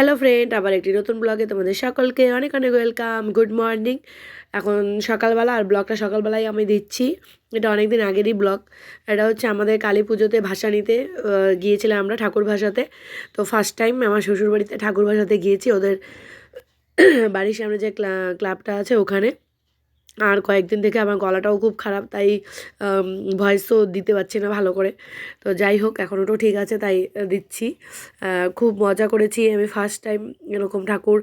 Hello friend আবার একটি নতুন ব্লগে তোমাদের সকলকে অনেক অনেক ওয়েলকাম গুড মর্নিং এখন সকালবেলা আর ব্লগটা সকালবেলায় আমি দিচ্ছি। এটা অনেক দিন আগেরই ব্লগ এটা হচ্ছে আমাদের কালী পুজোতে ভাষা নিতে গিয়েছিলাম আমরা ঠাকুর ভাষাতে। তো ফার্স্ট টাইম আমার শ্বশুরবাড়িতে ঠাকুর ভাষাতে গিয়েছি। ওদের বাড়ির সামনে যে ক্লা- ক্লাবটা আছে ওখানে। আর কয়েকদিন থেকে আমার গলাটাও খুব খারাপ তাই ভয়েসও দিতে পারছি না ভালো করে। তো যাই হোক এখন ওটাও ঠিক আছে তাই দিচ্ছি। খুব মজা করেছি আমি ফার্স্ট টাইম এরকম ঠাকুর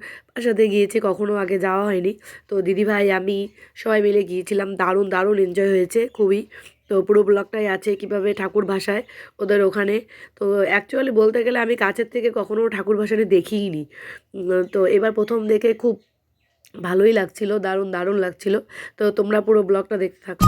সাথে গিয়েছি কখনো আগে যাওয়া হয়নি। তো দিদিভাই আমি সবাই মিলে গিয়েছিলাম দারুণ দারুণ এনজয় হয়েছে খুবই। তো পুরো ব্লগটাই আছে কীভাবে ঠাকুর ভাষায় ওদের ওখানে। তো অ্যাকচুয়ালি বলতে গেলে আমি কাছের থেকে কখনো ঠাকুর ভাষাটা দেখিইনি উম, তো এবার প্রথম দেখে খুব ভালোই লাগছিল দারুণ দারুণ লাগছিল। তো তোমরা পুরো ব্লগটা দেখতে থাকো।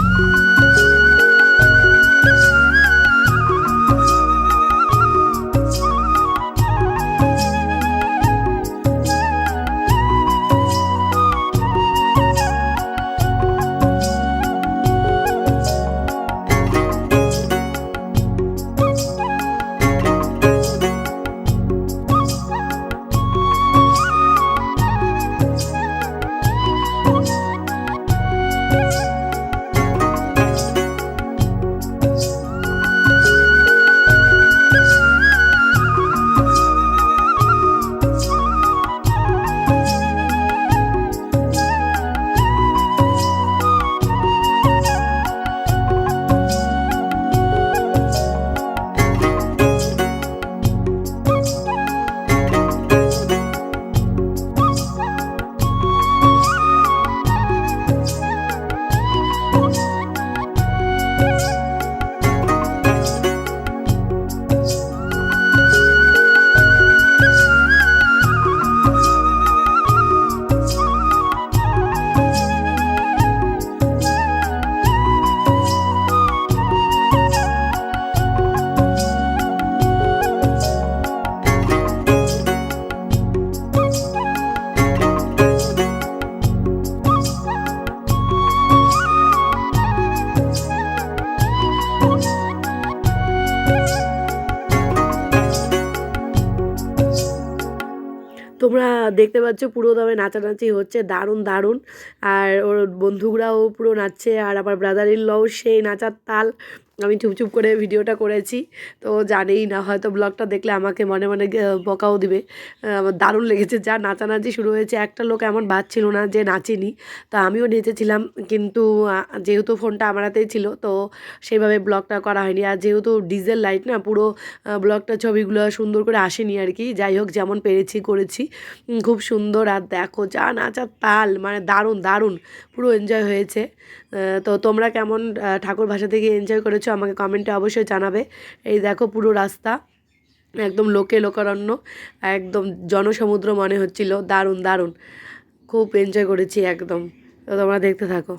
তোমরা দেখতে পাচ্ছ পুরো দমে নাচানাচি হচ্ছে, দারুণ দারুণ। আর ওর বন্ধুরাও পুরো নাচছে, আর আমার ব্রাদার ইন লও সেই নাচার তাল। আমি চুপ চুপ করে ভিডিওটা করেছি। তো জানেই না, হয়তো ব্লগটা দেখলে আমাকে মনে মনে বকাও দিবে। আমার দারুণ লেগেছে। যা নাচানাচি শুরু হয়েছে, একটা লোক এমন বাজছিল না যে নাচেনি। তো আমিও নেচেছিলাম, কিন্তু যেহেতু ফোনটা আমার হাতেই ছিল, তো সেইভাবে ব্লগটা করা হয়নি। আর যেহেতু ডিজেল লাইট না, পুরো ব্লগটা ছবিগুলো সুন্দর করে আসেনি আর কি। যাই হোক, যেমন পেরেছি, করেছি। খুব সুন্দর। আর দেখো, যা নাচার তাল মানে দারুণ দারুণ। পুরো এনজয় হয়েছে। তো তোমরা কেমন ঠাকুর ভাষা থেকে এনজয় করেছ আমাকে কমেন্টে অবশ্যই জানাবে। এই দেখো পুরো রাস্তা, একদম লোকে লোকারণ্য, একদম জনসমুদ্র মনে হচ্ছিল। দারুণ দারুণ। খুব এনজয় করেছি একদম। তো তোমরা দেখতে থাকো।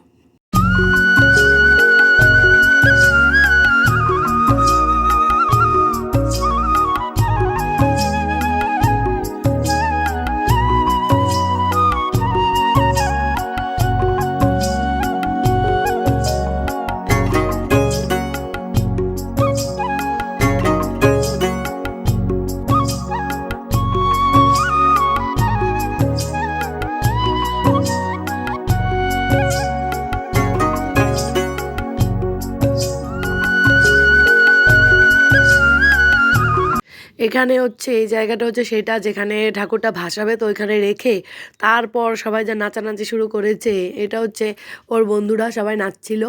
এখানে হচ্ছে, এই জায়গাটা হচ্ছে সেটা যেখানে ঠাকুরটা ভাসাবে তো ওইখানে রেখে তারপর সবাই যা নাচানাচি শুরু করেছে, এটা হচ্ছে ওর বন্ধুরা সবাই নাচছিল।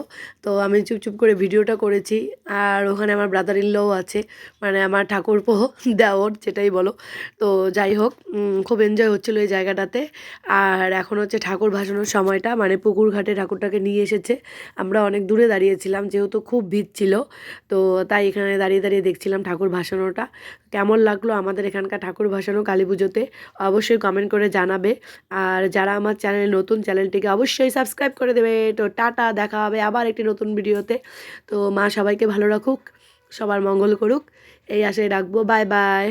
তো আমি চুপচুপ করে ভিডিওটা করেছি। আর ওখানে আমার ব্রাদার ইনলও আছে মানে আমার ঠাকুর ঠাকুরপো দেওর যেটাই বলো। তো যাই হোক খুব এনজয় হচ্ছিল এই জায়গাটাতে। আর এখন হচ্ছে ঠাকুর ভাসানোর সময়টা মানে পুকুর ঘাটে ঠাকুরটাকে নিয়ে এসেছে। আমরা অনেক দূরে দাঁড়িয়েছিলাম, যেহেতু খুব ভিড় ছিল। তো তাই এখানে দাঁড়িয়ে দাঁড়িয়ে দেখছিলাম ঠাকুর ভাসানোটা। কেমন লাগল আমাদের এখানকার ঠাকুর ভাসানো কালী পুজোতে, অবশ্যই কমেন্ট করে জানাবে। আর যারা আমার চ্যানেলে নতুন চ্যানেলটিকে অবশ্যই সাবস্ক্রাইব করে দেবে। তো টাটা, দেখা হবে আবার একটি নতুন ভিডিওতে। তো মা সবাইকে ভালো রাখুক, সবার মঙ্গল করুক। এই আশায় রাখব। Bye bye